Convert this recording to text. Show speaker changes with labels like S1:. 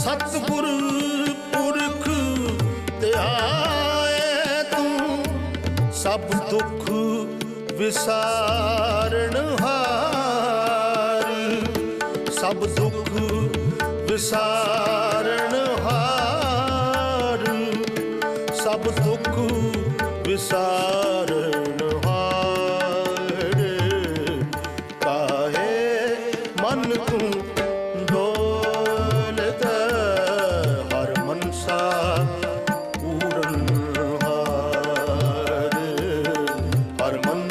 S1: ਸਤਿਗੁਰ ਪੁਰਖ ਧਿਆਏ ਤੂੰ, ਸਭ ਦੁੱਖ ਵਿਸਾਰਣ ਹਾਰ। ਸਭ ਦੁੱਖ ਵਿਸਾਰਣ ਹਾਰ। ਸਭ ਦੁੱਖ ਵਿਸਾਰਣ ਹਾਰ। ਕਾਹੇ ਮਨ ਤੂੰ